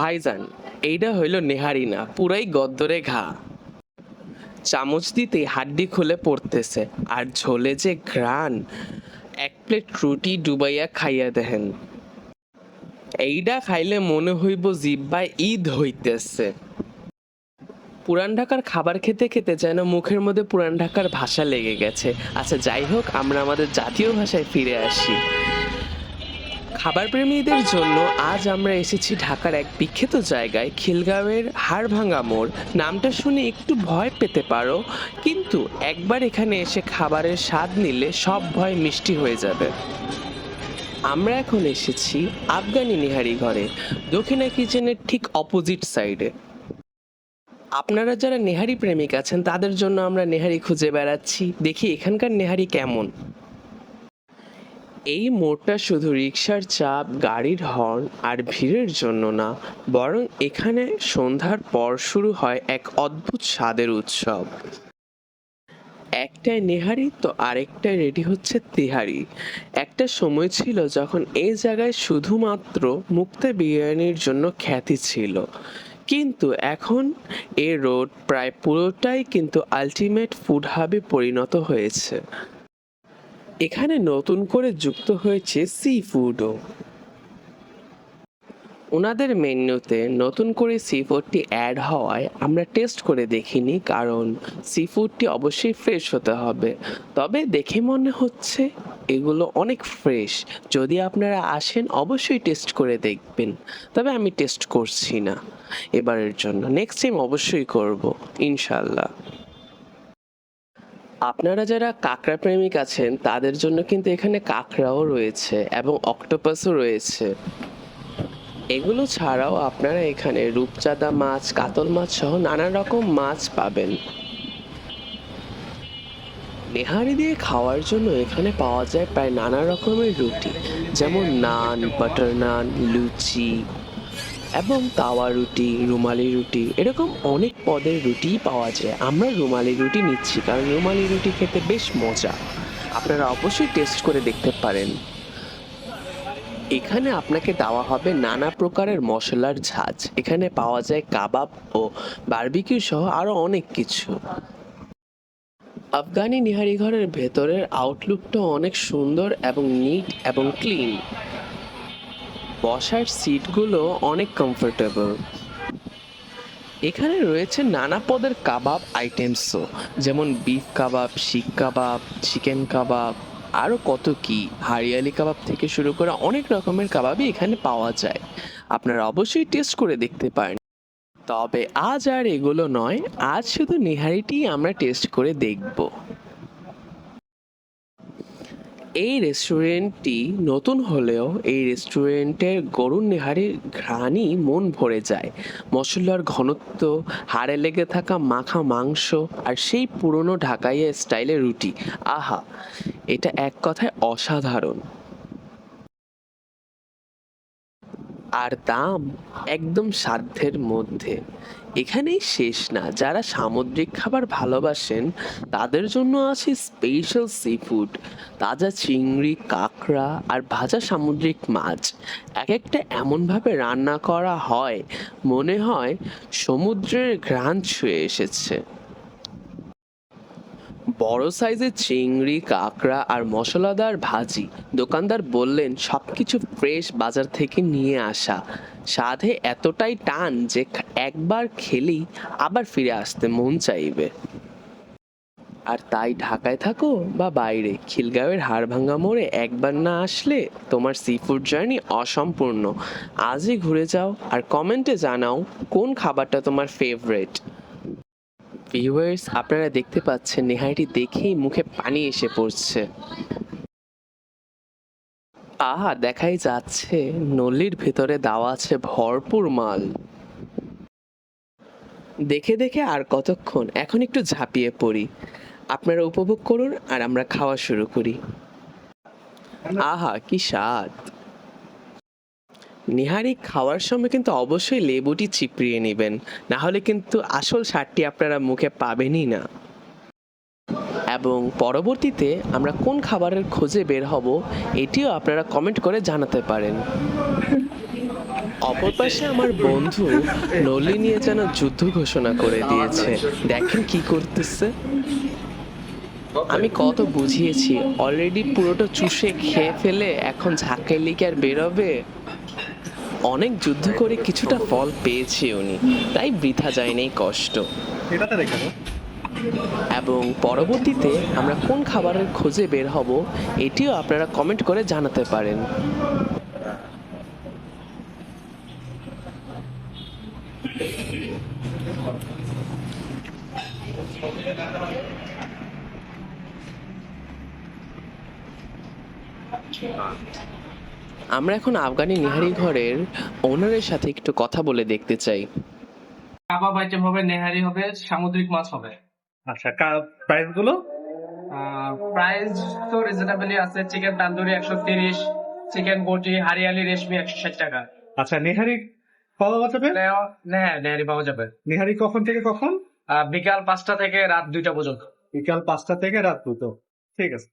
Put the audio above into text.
ভাইজান এইটা হইল নেহারি না পুরাই গদ্দরে ঘা। চামচ দিতেই হাড্ডি খুলে পড়তেছে, আর ঝোলে যে ঘ্রাণ, এক প্লেট রুটি ডুবাইয়া খাইয়া দেহেন এইটা খাইলে মনে হইব জিব্বায় ঈদ হইতেছে। পুরান ঢাকার খাবার খেতে খেতে যেন মুখের মধ্যে পুরান ঢাকার ভাষা লেগে গেছে। আচ্ছা যাই হোক, আমরা আমাদের জাতীয় ভাষায় ফিরে আসি। খাবার প্রেমীদের জন্য আজ আমরা এসেছি ঢাকার এক বিখ্যাত জায়গায়, খিলগাঁওয়ের হাড়ভাঙ্গা মোড়। নামটা শুনে একটু ভয় পেতে পারো, কিন্তু একবার এখানে এসে খাবারের স্বাদ নিলে সব ভয় মিষ্টি হয়ে যাবে। আমরা এখন এসেছি আফগানি নিহারি ঘরে, দক্ষিণা কিচেনের ঠিক অপোজিট সাইডে। আপনারা যারা নেহারি প্রেমিক আছেন, তাদের জন্য আমরা নেহারি খুঁজে বেড়াচ্ছি। দেখি এখানকার নেহারি কেমন। এই মোড়টা শুধু রিক্সার চাপ, গাড়ির হর্ন আর ভিড়ের জন্য না, বরং এখানে সন্ধ্যার পর শুরু হয় এক অদ্ভুত স্বাদের উৎসব। একটায় নেহারি, তো আরেকটায় রেডি হচ্ছে তেহারি। একটা সময় ছিল যখন এই জায়গায় শুধুমাত্র মুক্তা বিরিয়ানির জন্য খ্যাতি ছিল। কিন্তু এখন এ রোড প্রায় পুরোটাই কিন্তু আলটিমেট ফুড হাবে পরিণত হয়েছে। এখানে নতুন করে যুক্ত হয়েছে সি ফুডও ওনাদের মেনুতে নতুন করে সি ফুডটি অ্যাড হওয়ায় আমরা টেস্ট করে দেখিনি, কারণ সি ফুডটি অবশ্যই ফ্রেশ হতে হবে। তবে দেখে মনে হচ্ছে এগুলো অনেক ফ্রেশ যদি আপনারা আসেন, অবশ্যই টেস্ট করে দেখবেন। তবে আমি টেস্ট করছি না। এবারের জন্য। নেক্সট টাইম অবশ্যই করব ইনশাল্লাহ আপনারা যারা কাঁকড়া প্রেমিক আছেন, তাদের জন্য কিন্তু এখানে কাঁকড়াও রয়েছে এবং অক্টোপাসও রয়েছে। এগুলো ছাড়াও আপনারা এখানে রূপচাঁদা মাছ, কাতল মাছ সহ নানা রকম মাছ পাবেন। নেহারি দিয়ে খাওয়ার জন্য এখানে পাওয়া যায় প্রায় নানা রকমের রুটি, যেমন নান, বাটার নান, লুচি। এবং তাওয়া রুটি, রুমালি রুটি, এরকম অনেক পদের রুটিই পাওয়া যায়। আমরা রুমালি রুটি নিচ্ছি, কারণ রুমালি রুটি খেতে বেশ মজা। আপনারা অবশ্যই টেস্ট করে দেখতে পারেন। এখানে আপনাকে দেওয়া হবে নানা প্রকারের মশলার ঝাঁজ। এখানে পাওয়া যায় কাবাব ও বারবিকিউ সহ আরও অনেক কিছু। আফগানি নিহারি ঘরের ভেতরের আউটলুকটা অনেক সুন্দর এবং নিট এবং ক্লিন বসার সিটগুলো অনেক কমফোর্টেবল এখানে রয়েছে নানা পদের কাবাব আইটেমসও যেমন বিফ কাবাব শিক কাবাব চিকেন কাবাব আরও কত কি। হারিয়ালি কাবাব থেকে শুরু করে অনেক রকমের কাবাবই এখানে পাওয়া যায়। আপনারা অবশ্যই টেস্ট করে দেখতে পারেন। তবে আজ আর এগুলো নয়, আজ শুধু নিহারিটি আমরা টেস্ট করে দেখব। এই রেস্টুরেন্টটি নতুন হলেও এই রেস্টুরেন্টের গরুর নেহারির ঘ্রাণই মন ভরে যায়। মশলার ঘনত্ব, হাড়ে লেগে থাকা মাখা মাংস আর সেই পুরনো ঢাকাইয়া স্টাইলের রুটি। আহা, এটা এক কথায় অসাধারণ। আর দাম একদম সাধ্যের মধ্যে। এখানেই শেষ না। যারা সামুদ্রিক খাবার ভালোবাসেন, তাদের জন্য আছে স্পেশাল সি ফুড তাজা চিংড়ি, কাঁকড়া আর ভাজা সামুদ্রিক মাছ। এক একটা এমনভাবে রান্না করা হয়, মনে হয় সমুদ্রের ঘ্রাণ ছুঁয়ে এসেছে। বড় সাইজের চিংড়ি, কাঁকড়া আর মশলাদার ভাজি। দোকানদার বললেন সব কিছু ফ্রেশ বাজার থেকে নিয়ে আসা। স্বাদে এতটাই টান যে একবার খেলেই আবার ফিরে আসতে মন চাইবে। আর তাই ঢাকায় থাকো বা বাইরে। খিলগাঁওয়ের হাড়ভাঙ্গা মোড়ে একবার না আসলে তোমার সি ফুড জার্নি অসম্পূর্ণ। আজই ঘুরে যাও আর কমেন্টে জানাও কোন খাবারটা তোমার ফেভারিট ভিউয়ার্স আপনারা দেখতে পাচ্ছেন নেহাইটি দেখেই মুখে পানি এসে পড়ছে। আহা, দেখাই যাচ্ছে, নলির ভেতরে দেওয়া আছে ভরপুর মাল। দেখে দেখে আর কতক্ষণ, এখন একটু ঝাঁপিয়ে পড়ি। আপনারা উপভোগ করুন আর আমরা খাওয়া শুরু করি। আহা, কি স্বাদ। নিহারি খাওয়ার সময় কিন্তু অবশ্যই লেবুটি চিপড়িয়ে নেবেন। না হলে কিন্তু আসল স্বাদটি আপনারা মুখে পাবেনই না। এবং পরবর্তীতে আমরা কোন খাবারের খোঁজে বের হব, এটিও আপনারা কমেন্ট করে জানাতে পারেন। অপর পাশে আমার বন্ধু নলি নিয়ে যেন যুদ্ধ ঘোষণা করে দিয়েছে। দেখেন কি করতেছে। আমি কত বুঝিয়েছি, অলরেডি পুরোটা চুষে খেয়ে ফেলে এখন ঝাঁকাই লিগে আর বেরোবে? অনেক যুদ্ধ করে কিছুটা ফল পেয়েছে উনি তাই বৃথা যায়নি কষ্ট। এবং পরবর্তীতে আমরা কোন খাবারের খোঁজে বের হব এটিও আপনারা কমেন্ট করে জানাতে পারেন। আমরা এখন আফগানি নিহারি ঘরের ওনারের সাথে একটু কথা বলে দেখতে চাই। কাবাব আইটেম হবে নেহারি হবে সামুদ্রিক মাছ হবে। আচ্ছা প্রাইসগুলো? প্রাইস তো রিজনেবলি আছে চিকেন তান্দুরি একশো তিরিশ চিকেন বটি হারিয়ালি রেশমি একশো ষাট টাকা। আচ্ছা নেহারি পাওয়া যাবে? হ্যাঁ নেহারি পাওয়া যাবে। নেহারি কখন থেকে কখন? বিকাল পাঁচটা থেকে রাত দুইটা পর্যন্ত। বিকাল পাঁচটা থেকে রাত দুটো। ঠিক আছে।